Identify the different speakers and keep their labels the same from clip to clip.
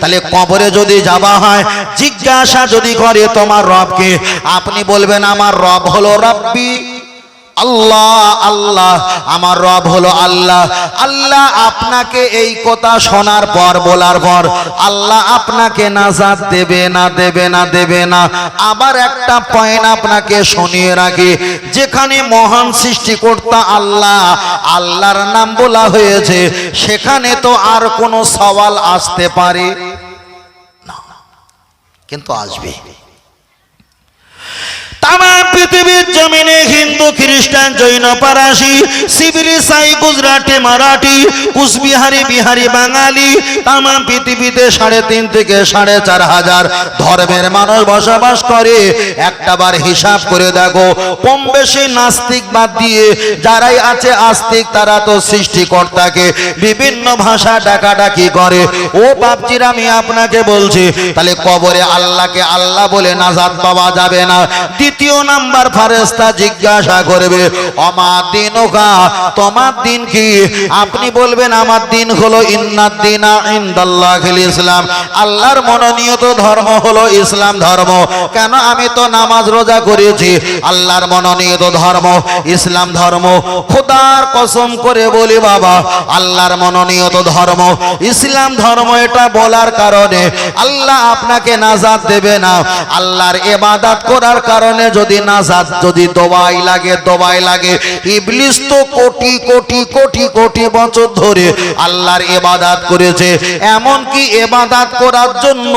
Speaker 1: তাহলে কবরে যদি যাওয়া হয়, জিজ্ঞাসা যদি করে তোমার রবকে, আপনি বলবেন, আমার রব হলো রব্বি। আল্লাহ আল্লাহ, আমার রব হলো আল্লাহ। আল্লাহ আপনাকে এই কথা শোনার পর, বলার পর, আল্লাহ আপনাকে নাজাত দেবে না দেবে না দেবে না। আবার একটা পয়েন্ট আপনাকে শুনিয়ে রাখি, যেখানে মহান সৃষ্টিকর্তা আল্লাহ, আল্লাহর নাম বলা হয়েছে, সেখানে তো আর কোনো সওয়াল আসতে পারে? না, কিন্তু আসবে। পৃথিবীর জমিনে হিন্দু, খ্রিস্টান, জৈন পারাসি সিবিরি সাই, গুজরাটি, মারাঠি, কুচবিহারি, বিহারি, বাঙালি তাম পৃথিবীতে সাড়ে তিন থেকে সাড়ে চার হাজার ধর্মের মানুষ বসবাস করে। একটা বার হিসাব করে দেখো, কম বেশি নাস্তিক বাদ দিয়ে যারাই আছে আস্তিক, তারা তো সৃষ্টিকর্তাকে বিভিন্ন ভাষা ডাকাডাকি করে। ও বাপজির, আমি আপনাকে বলছি, তাহলে কবরে আল্লাহকে আল্লাহ বলে নাজাদ পাওয়া যাবে না। দ্বিতীয় নাম্বার ফারেস্তা জিজ্ঞাসা করবে অমার দিন ওকা তোমার দিন কি? আপনি বলবেন, আমার দিন হলো ইন্নাদ দিন ইন্দাল্লাহ ইসলাম। আল্লাহর মনোনীত ধর্ম হলো ইসলাম ধর্ম। কেন আমি তো নামাজ রোজা করেছি? আল্লাহর মনোনীত ধর্ম, ইসলাম ধর্ম। খোদার কসম করে বলি বাবা, আল্লাহর মনোনীত ধর্ম, ইসলাম ধর্ম এটা বলার কারণে। আল্লাহ আপনাকে নাজাদ দেবে না। আল্লাহর এবাদাত করার কারণে যদি নাজাদ যদি দবাই লাগে দবাই লাগে। ইবলিস তো কোটি কোটি কোটি কোটি বছর ধরে আল্লাহর এবাদাত করেছে। এমন কি এবাদাত করার জন্য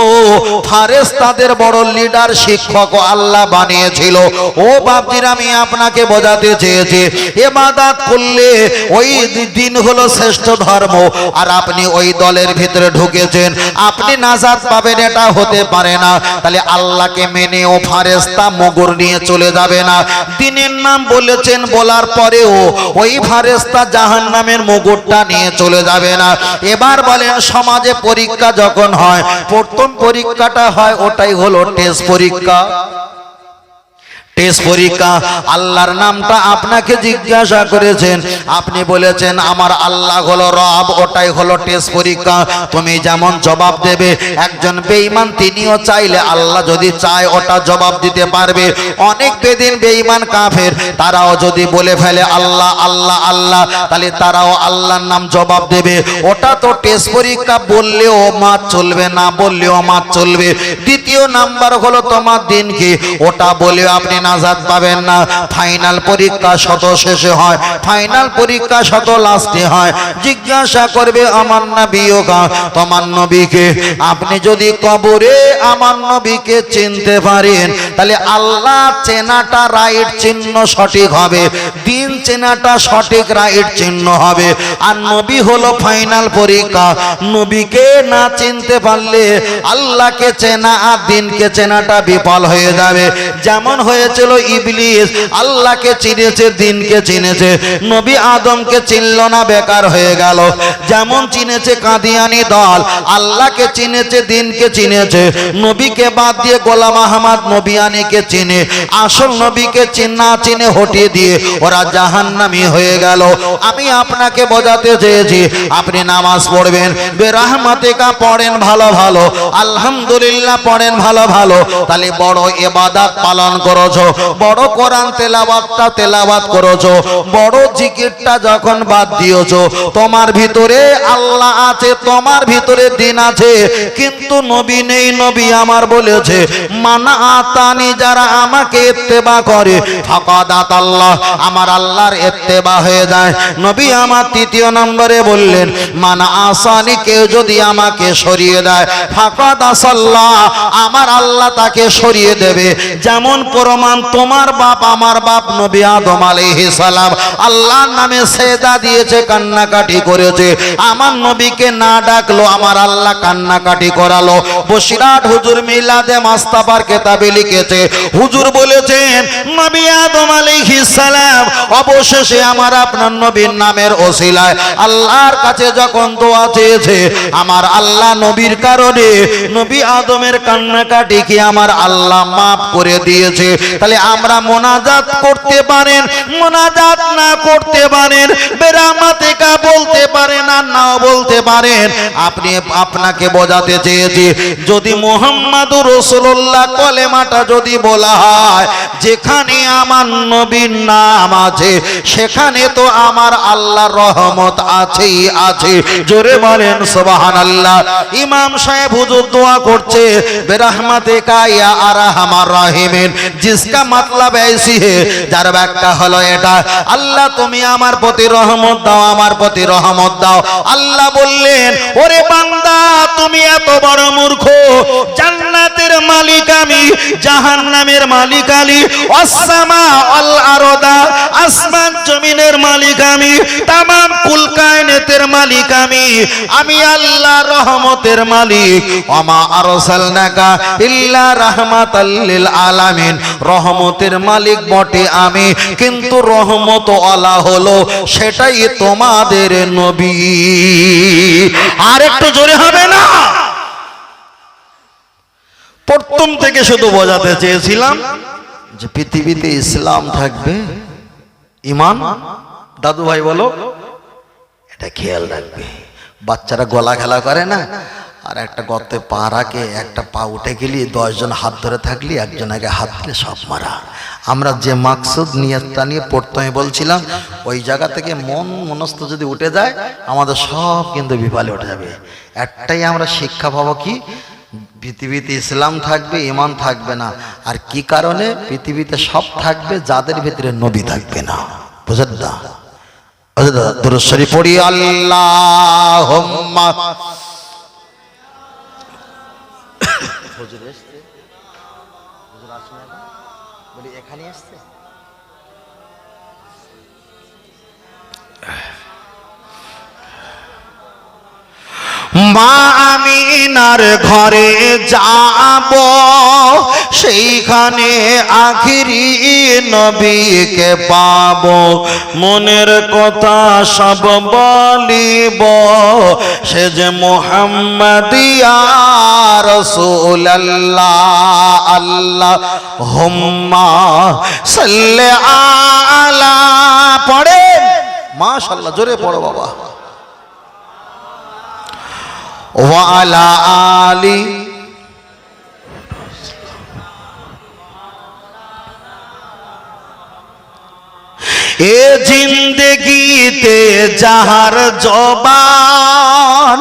Speaker 1: ফারেস তাদের বড় লিডার শিক্ষক আল্লাহ বানিয়েছিল। ও বাপজির, আমি আপনাকে বোঝাতে চেয়েছি এবাদাত করলে ওই দিন হলো শ্রেষ্ঠ ধর্ম। আর আপনি ওই দলের ভিতরে ঢুকেছেন। আপনি নাজাদ পাবেন, এটা হতে পারে না। তাহলে আল্লাহকে মেনে ও ফারেস্তা মগর নিয়ে চলে যাবে না। দিনের নাম বলেছেন, বলার পরেও ওই ফারেস্তা জাহান নামের মুগুরটা নিয়ে চলে যাবে না। এবার বলেন, সমাজে পরীক্ষা যখন হয়, প্রথম পরীক্ষাটা হয়, ওটাই হলো টেস্ট পরীক্ষা। টেস্ট পরীক্ষা, আল্লাহর নামটা আপনাকে জিজ্ঞাসা করেছেন। আপনি বলেছেন, আমার আল্লাহ হলো রব, ওটাই হলো টেস্ট পরীক্ষা। তুমি যেমন জবাব দেবে, একজন বেঈমান তিনিও চাইলে আল্লাহ যদি চায়, ওটা জবাব দিতে পারবে। অনেক বেদিন বেঈমান কাফের, তারাও যদি বলে ফেলে, আল্লাহ আল্লাহ আল্লাহ, তাহলে তারাও আল্লাহর নাম জবাব দেবে। ওটা তো টেস্ট পরীক্ষা, বললেও মাত চলবে, না বললেও মাত চলবে। দ্বিতীয় নাম্বার হলো তোমার দিন কি ওটা বলেও আপনি নাজাদ পাবেন না। ফাইনাল পরীক্ষা শত শেষে হয়। ফাইনাল পরীক্ষা শত লাস্টে হয়। জিজ্ঞাসা করবে, আমার নবীকা তোমার নবীকে। আপনি যদি কবরে আমার নবীকে চিনতে পারেন, তাহলে আল্লাহ চেনাটা রাইট চিহ্ন সঠিক হবে। দিন চেনাটা সঠিক রাইট চিহ্ন হবে। আর নবী হলো ফাইনাল পরীক্ষা। নবীকে না চিনতে পারলে আল্লাহকে চেনা আর দিনকে চেনাটা বিফল হয়ে যাবে। যেমন হয়েছিল ইবলিস। আল্লাহকে চিনেছে, দিনকে চিনেছে। নবী আদমকে চিনল না, বেকার হয়ে গেল। যেমন চিনেছে কাদিয়ানি দল, আল্লাহকে চিনেছে, দিনকে চিনেছে। নবীকে বাদ দিয়ে গোলাম আহমদ নবিয়ানিকে চিনে। আসল নবীকে চিনা চিনে হটিয়ে দিয়ে ওরা জাহান্নামি হয়ে গেল। আমি আপনাকে বোঝাতে চেয়েছি, আপনি নামাজ পড়বেন। বেরাহমাতিকা পড়েন ভালো ভালো। আলহামদুলিল্লাহ পড়েন ভালো ভালো। তাহলে বড় এবাদাত পালন করেছ বড় কোরআন তেলাবাতটা তেলাবাত করেছ, বড় জিকিরটা যখন বাদ দিয়েছ, তোমার ভিতরে আল্লাহ আছে, তোমার ভিতরে দিন আছে, কিন্তু নবী নেই, নবী আমার বলেছে, মানা আতানি যারা আমাকে ইত্তেবা করে ফাকাদাত আল্লাহ আমার আল্লাহর ইত্তেবা হয়ে যায়। নবী আমার তৃতীয় নম্বরে বললেন, মানা আসানি কেউ যদি আমাকে সরিয়ে দেয়, ফাকাদ আসাল্লাহ আমার আল্লাহ তাকে সরিয়ে দেবে। যেমন প্রমাণ তোমার বাপ, আমার বাপ নবী আদম আলাইহিস সালাম। আল্লাহর নামে সেদা দিয়েছে, কান্নাকাটি করেছে। আমার নবীকে না ডাকলো, আমার আল্লাহ কান্নাকাটি করালো। বসিরাট হুজুর মিলাদে মাস্তাফার কেতাবে লিখেছে, হুজুর বলেছেন, নবী আদম আলাইহিস সালাম, অবশেষে আমার আপনার নবীর নামের ওসিলায় আল্লাহর কাছে যখন দোয়া চেয়েছে, আমার আল্লাহ নবীর কারণে নবী আদমের কান্নাকাটি কি আমার আল্লাহ মাফ করে দিয়েছে? তাহলে আমরা মোনাজাত করতে পারেন, মোনাজাত না করতে পারেন বেরামাতিকা বলতে পারেন আর নাও বলতে পারেন। আপনি আপনাকে বোঝাতে চেয়েছি, যদি মোহাম্মদ রসুল্লাহ কলেমাটা যদি বলা হয়, যেখানে আমার নবীর নাম আছে, সেখানে তো আমার আল্লাহ রহমত আছেই আছে। জোরে বলেন সুবহান আল্লাহ ইমাম সাহেব হুজুর দোয়া করছে, বেরহমাতে কায়া আরহামার রহিমিন জিসকা মতলব ऐसी है যার ব্যাখ্যা হলো এটা আল্লাহ তুমি আমার প্রতি রহমত দাও আমার প্রতি রহমত দাও আল্লাহ বললেন ওরে বান্দা তুমি এত বড় মূর্খ জান্নাতের মালিক আমি, জাহান্নামের মালিক আলী অসামা অল আরদা, আসমান জমিনের মালিক আমি, তামাম কুল কায়নাতের মালিক আমি আমি আল্লাহ রহমতের মালিক। আরসালনাকা ইল্লা আলামিন। রহমতের মালিক বটে আমি, কিন্তু রহমত আলা হলো সেটাই তোমাদের নবী। আর একটু জোরে হবে না? প্রথম থেকে শুধু বোঝাতে চেয়েছিলাম যে পৃথিবীতে ইসলাম থাকবে। ইমান? দাদু ভাই বলো, এটা খেয়াল রাখবে। বাচ্চারা গলা খেলা করে না, আর একটা গর্তে পা রাখে, একটা পা উঠে গেলি, দশজন হাত ধরে থাকলি, একজন আগে হাত দিলে সব মারা। আমরা যে মাকসুদ নিয়তটা নিয়ে প্রথমে বলছিলাম, ওই জায়গা থেকে মন মনস্থ যদি উঠে যায়, আমাদের সব কিন্তু বিপালে উঠে যাবে। একটাই আমরা শিক্ষা পাবো কি? পৃথিবীতে ইসলাম থাকবে ইমান থাকবে না। আর কি কারণে? পৃথিবীতে সব থাকবে, যাদের ভিতরে নবী থাকবে না। বুঝলেন না? দুরুশ্বরী পড়ি আল্লাহ মা আমিনার ঘরে যাব। সেইখানে আখিরি নবীকে পাব। মনের কথা সব বলিব। সে যে মোহাম্মদিয়া রসুল্লাহ আল্লাহ হুম্মা সাল্লে আলা। পড়ে মাশাল্লাহ জোরে পড়ো বাবা। ওয়ালা আলী। এ জিন্দগিতে যাহার জবান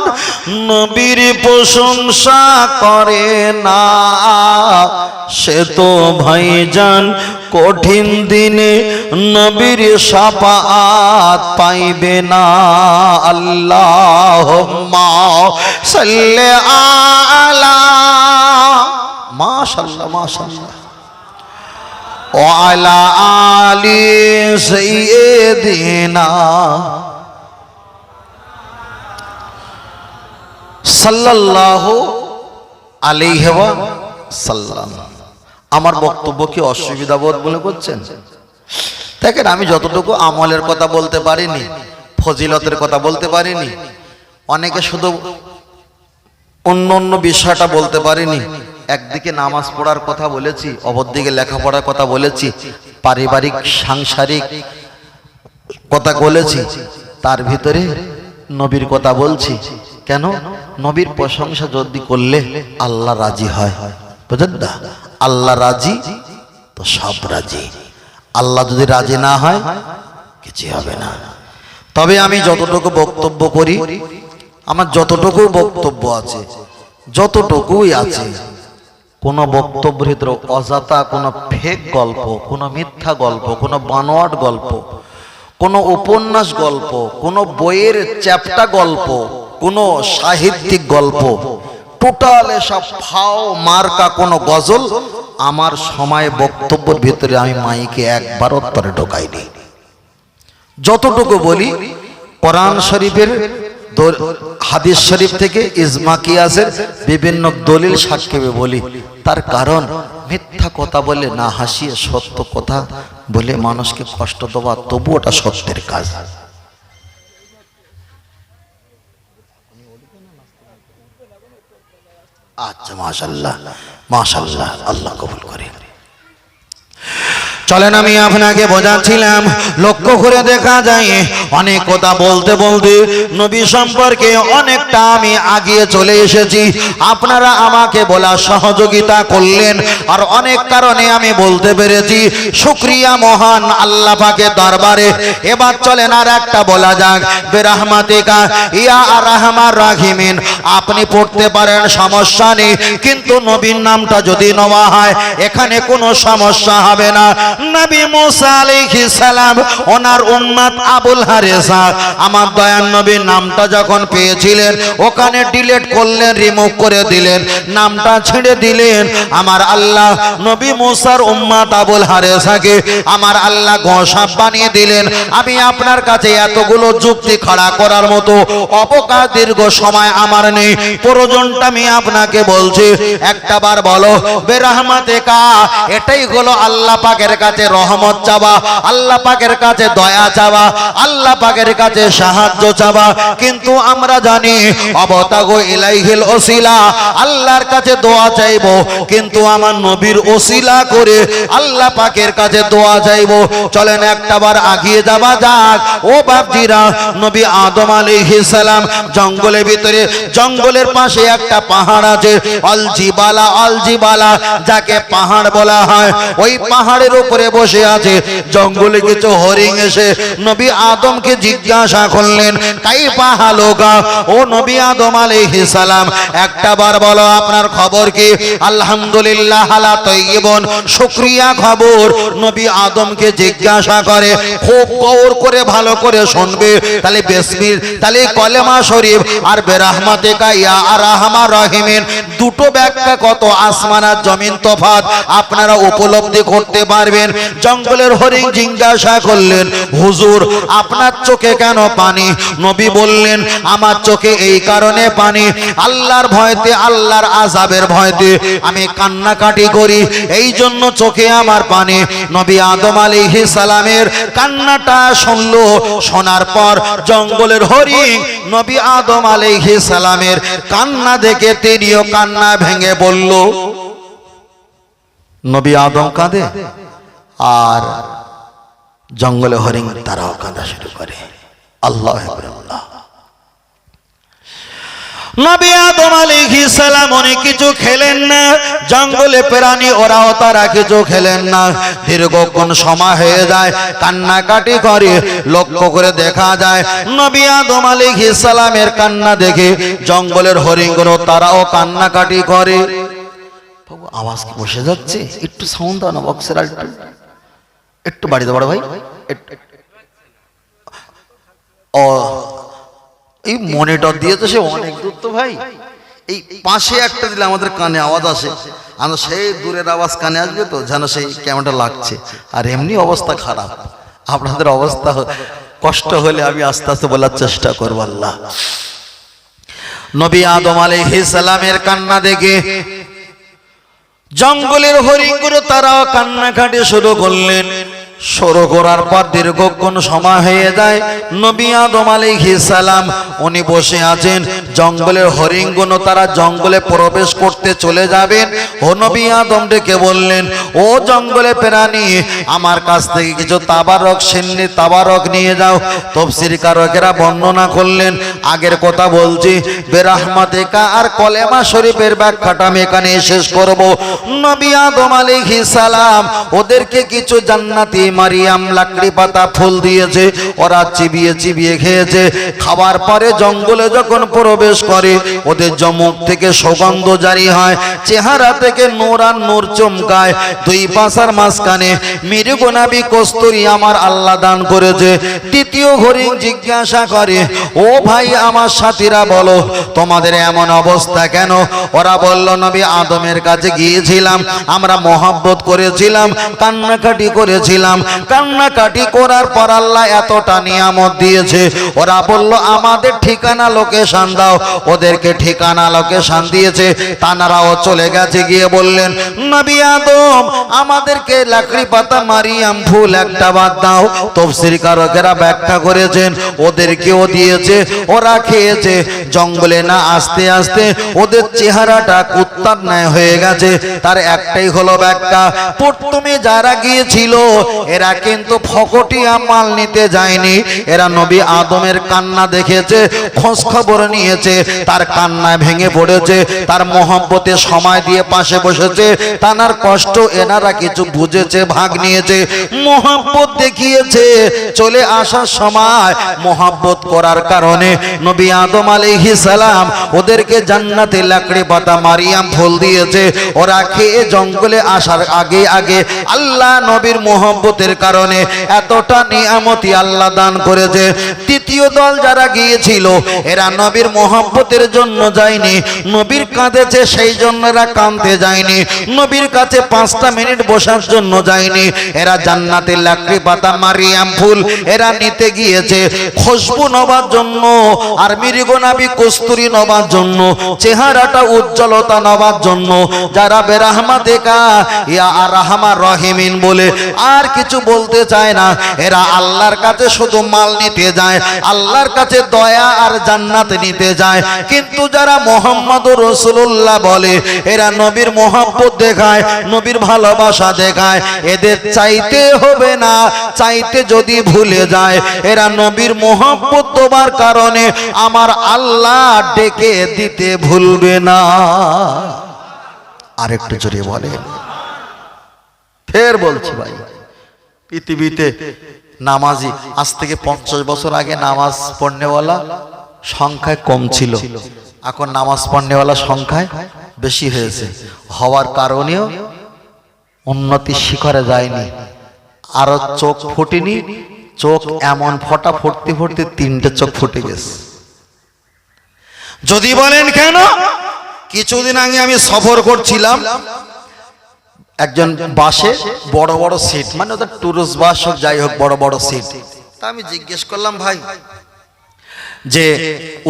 Speaker 1: নবীর প্রশংসা করে না সে তো ভাইজান কঠিন দিনে নবীর সাপাত পাইবে না আল্লাহ সাল্লে আলা মাশাল্লাহ মাশাল্লাহ وعلى آل سيدنا সাল্লাল্লাহু আলাইহি ওয়া সাল্লাম আমার বক্তব্য কি অসুবিধা বোধ মনে করছেন? দেখেন আমি যতটুকু আমলের কথা বলতে পারিনি ফজিলতের কথা বলতে পারিনি অনেকে শুধু অন্য অন্য বিষয়টা বলতে পারিনি একদিকে নামাজ পড়ার কথা বলেছি অপরদিকে লেখাপড়ার কথা বলেছি পারিবারিক সাংসারিক কথা বলেছি তার ভিতরে নবীর কথা বলছি। কেন? নবীর প্রশংসা যদি করলে আল্লাহ রাজি হয়। বুঝলেন না? আল্লাহ রাজি তো সব রাজি। আল্লাহ যদি রাজি না হয়, কিছু হবে না। তবে আমি যতটুকু বক্তব্য করি, আমার যতটুকু বক্তব্য আছে, যতটুকুই আছে, কোন বক্তব্যের ভিতরে অজাতা কোন ফেক গল্প, কোন মিথ্যা গল্প, কোন বানোয়াট গল্প, কোন উপন্যাস গল্প, কোন বইয়ের চ্যাপ্টা গল্প, কোন সাহিত্যিক গল্প টোটাল এসব ফাও, মার্কা কোন গজল আমার সময় বক্তব্যের ভিতরে আমি মাইকে একবার উত্তরে ঢোকাইনি। যতটুকু বলি, কোরআন শরীফের হাদিস শরীফ থেকে ইজমা কিয়াসের বিভিন্ন দলিল সাক্ষেপে বলি, তার কারণ মিথ্যা কথা বলে না হাসিয়ে সত্য কথা বলে মানুষকে কষ্ট দেওয়া তবু ওটা সত্যের কাজ। আচ্ছা মাশাল্লাহ মাশাল্লাহ আল্লাহ কবুল করে চলেন আমি আপনাকে বোঝাচ্ছিলাম। লক্ষ্য করে দেখা যায়, অনেক কথা বলতে বলতে নবী সম্পর্কে অনেকটা আমি আগিয়ে চলে এসেছি। আপনারা আমাকে বলা সহযোগিতা করলেন আর অনেক কারণে আমি বলতে পেরেছি। শুক্রিয়া মহান আল্লাহ পাকে দরবারে। এবার চলেন আর একটা বলা যাক। বেরাহমাতিকা, ইয়া আর রাহমার রাহিমিন, আপনি পড়তে পারেন সমস্যা নেই, কিন্তু নবীর নামটা যদি নেওয়া হয়, এখানে কোনো সমস্যা হবে না। নবী মুসা আলাইহিস সালাম, ওনার উম্মত আবুল হারেসা। আমার দয়ান নবীর নামটা যখন পেয়েছিলেন, ওখানে ডিলিট করলেন রিমুভ করে দিলেন, নামটা ছেড়ে দিলেন। আমার আল্লাহ নবী মুসার উম্মত আবুল হারেসাকে আমার আল্লাহ গোসাপ বানিয়ে দিলেন। আমি আপনার কাছে এতগুলো যুক্তি খাড়া করার মতো অবকাশ দীর্ঘ সময় আমার নেই। প্রয়োজনটা আমি আপনাকে বলছি, একটা বার বলো, বেরহমাতে কা, এটাই হলো আল্লাহ পাকের কাছে রহমত চাওয়া, আল্লাহ পাকের কাছে দয়া চাওয়া, আল্লাহ পাকের কাছে সাহায্য চাওয়া। কিন্তু আমরা জানি, অবতাগো ইলাইহিল ওসিলা, আল্লাহর কাছে দোয়া চাইব, কিন্তু আমার নবীর ওসিলা করে আল্লাহ পাকের কাছে দোয়া চাইব। চলেন একটা বার আগিয়ে যাওয়া যাক। ও বাপজিরা, নবী আদম সালাম, জঙ্গলের ভিতরে, জঙ্গলের পাশে একটা পাহাড় আছে, অলজিবালা অলজিবালা, যাকে পাহাড় বলা হয়। ওই পাহাড়ের উপরে বসে আছে। জঙ্গলে কিছু হরিণ এসে নবী আদমকে জিজ্ঞাসা করলেন, কাই পাহালোকা ও নবী আদম আলাইহিস সালাম। একটা বার বলো, আপনার খবর কি? আলহামদুলিল্লাহ হালা তৈবন শুকরিয়া খবর। নবী আদমকে জিজ্ঞাসা করে, খুব গৌর করে, ভালো করে শুনবে। তাহলে বেসমির তাহলে কলেমা শরীফ। আর বেরাহমাতে কাইয়া আর রাহমা রহিমিন। দুটো ব্যাখ্যা কত? আসমান আর জমিন তফাত আপনারা উপলব্ধি করতে পারবেন। জঙ্গলের হরিণ জিজ্ঞাসা করলেন, হুজুর, আপনার চোখে কেন পানি? নবী বললেন, আমার চোখে এই কারণে পানি। আল্লাহর ভয়তে, আল্লাহর আজাবের ভয়তে আমি কান্নাকাটি করি। এই জন্য চোখে আমার পানি। নবী আদম আলাইহিস সালামের কান্নাটা শুনলো। শোনার পর জঙ্গলের হরিণ নবী আদম আলাইহিস সালামের কান্না দেখে তিনিও কান্না ভেঙে বলল, নবী আদম কাঁদে? আর জঙ্গলে হরিণ তারাও কাঁদা শুরু করে। আল্লাহ আল্লাহ নবী আদম অনেক কিছু খেলেন না, জঙ্গলে প্রাণী ওরাও তারা কিছু খেলেন না। দীর্ঘক্ষণ সময় হয়ে যায়, কান্নাকাটি করে, লক্ষ্য করে দেখা যায়, নবী আদম আলাইহিস সালামের কান্না দেখে জঙ্গলের হরিণগুলো তারাও কান্নাকাটি করে। আওয়াজ বসে যাচ্ছে? একটু সাউন্ড দাও না বক্সের আর একটু একটু বাড়ি ভাই। ও এই মনিটর দিয়েছে সে অনেক দূর তো ভাই। এই পাশে একটা দিলে আমাদের কানে আওয়াজ আসে। আমরা সেই দূরের আওয়াজ কানে আসবে তো, যেন সেই ক্যামেরাটা লাগছে। আর এমনি অবস্থা খারাপ। আপনাদের অবস্থা কষ্ট হলে আমি আস্তে আস্তে বলার চেষ্টা করব আল্লাহ। নবী আদম সালামের কান্না দেখে জঙ্গলের হরিণগুলো তারাও কান্নাকাটি শুরু করলেন। শুরু করার পর দীর্ঘক্ষণ সময় হয়ে যায়। নবী আদম সালাম, উনি বসে আছেন। জঙ্গলের হরিণগুলো তারা জঙ্গলে প্রবেশ করতে চলে যাবেন। ও নবী আদম ডেকে বললেন, ও জঙ্গলে প্রাণী, আমার কাছ থেকে কিছু তাবারক, সিন্নি তাবারক নিয়ে যাও। তফসির কারকেরা বর্ণনা করলেন, আগের কথা বলছি, বেরাহমাতেকা আর কলেমা শরীফের ব্যাখ্যাটা আমি এখানে শেষ করব। নবী আদম সালাম, ওদেরকে কিছু জান্নাতি মারিয়াম লাকড়ি পাতা ফুল দিয়েছে, ওরা চিবিয়ে চিবিয়ে খেয়েছে। খাবার পরে জঙ্গলে যখন প্রবেশ করে, ওদের জমুক থেকে সুগন্ধ জারি হয়, চেহারা থেকে নোরান নোর চমকায়। দুই পাশার মাঝখানে মিরুগোনাবি কস্তুরি আমার আল্লাহ দান করেছে। তৃতীয় হরিণ জিজ্ঞাসা করে, ও ভাই, আমার সাথীরা বলো, তোমাদের এমন অবস্থা কেন? ওরা বলল, নবী আদমের কাছে গিয়েছিলাম, আমরা মহাব্বত করেছিলাম, কান্নাকাটি করেছিলাম কান্নাকাটি করার পর আল্লাহ এতটা নিয়ামত দিয়েছে। ওরা বলল, আমাদের ঠিকানা লোকেশন দাও। ওদেরকে ঠিকানা লোকেশন দিয়েছে। তানারাও চলে গেছে, গিয়ে বললেন, নবী আদম, আমাদেরকে লাকড়ি পাতা মারিয়াম ফুল একটা বাদ দাও। তফসির কারকেরা ব্যাখ্যা করেছেন, ওদেরকেও দিয়েছে, ওরা খেয়েছে। জঙ্গলে না আস্তে আস্তে ওদের চেহারাটা কুত্তার ন্যায় হয়ে গেছে। তার একটাই হলো ব্যাখ্যা, প্রথমে যারা গিয়েছিল এরা কিন্তু ফকটিয়া মাল নিতে যায়নি। এরা নবী আদমের কান্না দেখেছে খোঁজ খবর নিয়েছে, তার কান্নায় ভেঙে পড়েছে, তার মহব্বতে সময় দিয়ে পাশে বসেছে, তানার কষ্ট এনারা কিছু বুঝেছে, ভাগ নিয়েছে, মহব্বত দেখিয়েছে। চলে আসার সময় মহব্বত করার কারণে নবী আদম আলাইহিস সালাম ওদেরকে জান্নাতে লাকড়ি পাতা মারিয়াম ফুল দিয়েছে। ওরা খেয়ে জঙ্গলে আসার আগে আগে আল্লাহ নবীর মহব্বতের কারণে এতটা নিয়ামতি আল্লাহ দান করেছে। তৃতীয় দল যারা গিয়েছিল, এরা নবীর মহব্বতের জন্য যায়নি, নবীর কাঁদেছে সেই জন্য এরা কাঁদতে যায়নি, নবীর কাছে পাঁচটা মিনিট বসার জন্য যায়নি। এরা জান্নাতের লাকড়ি পাতা মারিয়াম ফুল এরা নিতে গিয়েছে, খুশবু নবার জন্য আর মৃগনাবি কস্তুরি নবার জন্য, চেহারাটা উজ্জ্বলতা নবার জন্য, যারা বেরাহমা দেখা ইয়া আর রাহমা রহিমিন বলে, আর কিছু বলতে চায় না। এরা আল্লাহর কাছে শুধু মাল নিতে যায়, আল্লাহর কাছে দয়া আর জান্নাত নিতে যায়। কিন্তু যারা মোহাম্মদ রসুল্লাহ বলে, এরা নবীর মোহাম্মত দেখায়, নবীর ভালোবাসা দেখায়। এদের চাইতে হবে না, চাইতে যদি ভুলে যায়, এরা নবীর মোহাম্মত তোমার কারণে আমার আল্লাহ ডেকে দিতে ভুলবে না। আরেকটু জোরে বলেন। ফের বলছি ভাই। পৃথিবীতে নামাজি। আজ থেকে পঞ্চাশ বছর আগে নামাজ পড়নেওয়ালা সংখ্যায় কম ছিল। এখন নামাজ পড়নেওয়ালা সংখ্যায় বেশি হয়েছে। হওয়ার কারণেও উন্নতি শিখরে যায়নি। আরও চোখ ফুটেনি। চোখ এমন ফটা ফুটতে ফুটতে তিনটে চোখ ফুটে গেছে। যদি বলেন কেন? কিছুদিন আগে আমি সফর করছিলাম। একজন বাসে বড় বড় সিট মানে ওদের টুরিস্ট বাস হোক যাই হোক বড় বড় সিট তা আমি জিজ্ঞেস করলাম ভাই যে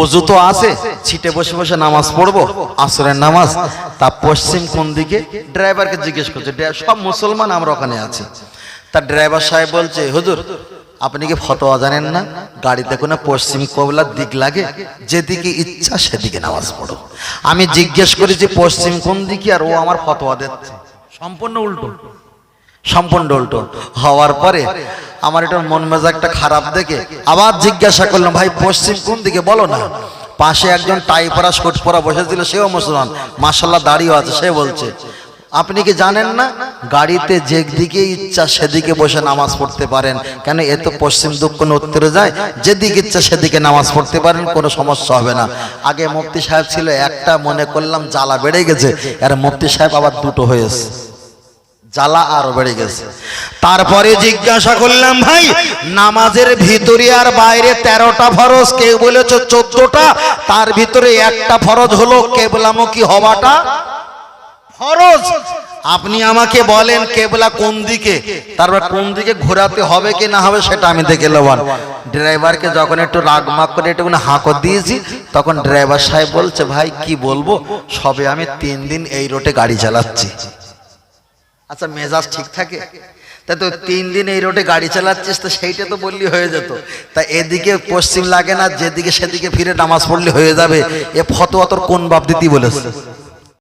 Speaker 1: অজু তো আছে ছিটে বসে বসে নামাজ পড়ব আসরের নামাজ তা পশ্চিম কোন দিকে? ড্রাইভারকে জিজ্ঞেস করছে সব মুসলমান আমরা ওখানে আছি। তা ড্রাইভার সাহেব বলছে হুজুর আপনি কি ফতোয়া জানেন না? গাড়িতে কোনো পশ্চিম কবলার দিক লাগে যেদিকে ইচ্ছা সেদিকে নামাজ পড়ো। আমি জিজ্ঞেস করি যে পশ্চিম কোন দিকে? আর ও আমার ফতোয়া দিচ্ছে। সম্পূর্ণ উল্টো। সম্পূর্ণ উল্টো। হওয়ার পরে আমার এটা মন মেজাজটা খারাপ দেখে আবার জিজ্ঞাসা করলাম, ভাই, পশ্চিম কোন দিকে বলো না? পাশে একজন টাই পরা শোট পরা বসেছিল, সেও মুসলমান। মাসাল্লাহ দাঁড়িয়ে আছে, সে বলছে, আপনি কি জানেন না? গাড়িতে যে দিকে ইচ্ছা সেদিকে বসে নামাজ পড়তে পারেন। কেন এ তো পশ্চিম দক্ষিণ উত্তরে যায়? যেদিকে ইচ্ছা সেদিকে নামাজ পড়তে পারেন, কোনো সমস্যা হবে না। আগে মুফতি সাহেব ছিল, একটা মনে করলাম, জ্বালা বেড়ে গেছে। আর মুফতি সাহেব আবার দুটো হয়েছে। জ্বালা আরও বেড়ে গেছে। তারপরে জিজ্ঞাসা করলাম, ভাই, নামাজের ভিতরে আর বাইরে তেরোটা ফরজ? কেউ বলেছ চোদ্দটা। তার ভিতরে একটা ফরজ হলো কেবলামুখী হওয়াটা। ফরজ? আপনি আমাকে বলেন কেবলা কোন দিকে? তারপর কোন দিকে ঘোরাতে হবে কি না হবে সেটা আমি দেখে নেবান ড্রাইভারকে যখন একটু রাগমাগ করে একটু হাঁকর দিয়েছি, তখন ড্রাইভার সাহেব বলছে, ভাই, কি বলব? সবে আমি তিন দিন এই রোডে গাড়ি চালাচ্ছি। আচ্ছা মেজাজ ঠিক থাকে? তা তো তিন দিন এই রোডে গাড়ি চালাচ্ছিস, তো সেইটা তো বললি হয়ে যেত। তা এদিকে পশ্চিম লাগে না, যেদিকে সেদিকে ফিরে নামাজ পড়লে হয়ে যাবে। এ ফতোয়া তোর কোন বাপ দিতি বলেছে?